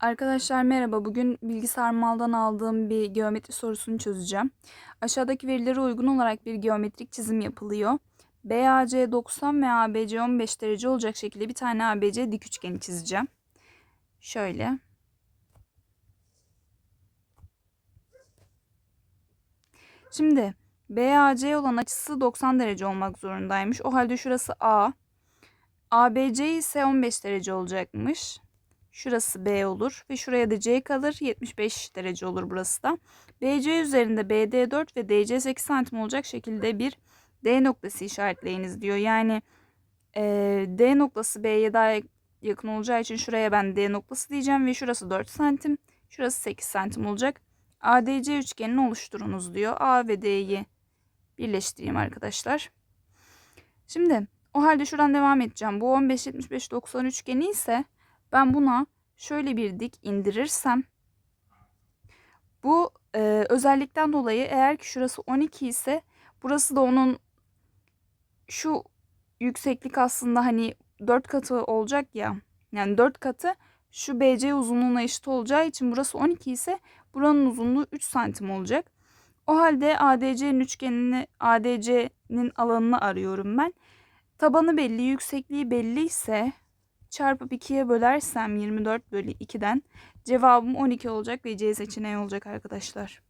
Arkadaşlar merhaba. Bugün bilgisayar maldan aldığım bir geometri sorusunu çözeceğim. Aşağıdaki verilere uygun olarak bir geometrik çizim yapılıyor. BAC 90 ve ABC 15 derece olacak şekilde bir tane ABC dik üçgeni çizeceğim. Şöyle. Şimdi BAC olan açısı 90 derece olmak zorundaymış. O halde şurası A. ABC ise 15 derece olacakmış. Şurası B olur ve şuraya da C kalır. 75 derece olur burası da. BC üzerinde BD 4 ve DC 8 santim olacak şekilde bir D noktası işaretleyiniz diyor. Yani e, D noktası B'ye daha yakın olacağı için şuraya ben D noktası diyeceğim ve şurası 4 santim. Şurası 8 santim olacak. ADC üçgenini oluşturunuz diyor. A ve D'yi birleştireyim arkadaşlar. Şimdi o halde şuradan devam edeceğim. Bu 15 75 90 üçgeni ise ben buna şöyle bir dik indirirsem bu e, özellikten dolayı eğer ki şurası 12 ise burası da onun şu yükseklik aslında hani 4 katı olacak ya. Yani 4 katı şu BC uzunluğuna eşit olacağı için burası 12 ise buranın uzunluğu 3 santim olacak. O halde ADC'nin üçgenini ADC'nin alanını arıyorum ben. Tabanı belli, yüksekliği belli ise çarpıp 2'ye bölersem 24 bölü 2'den cevabım 12 olacak ve C seçeneği olacak arkadaşlar.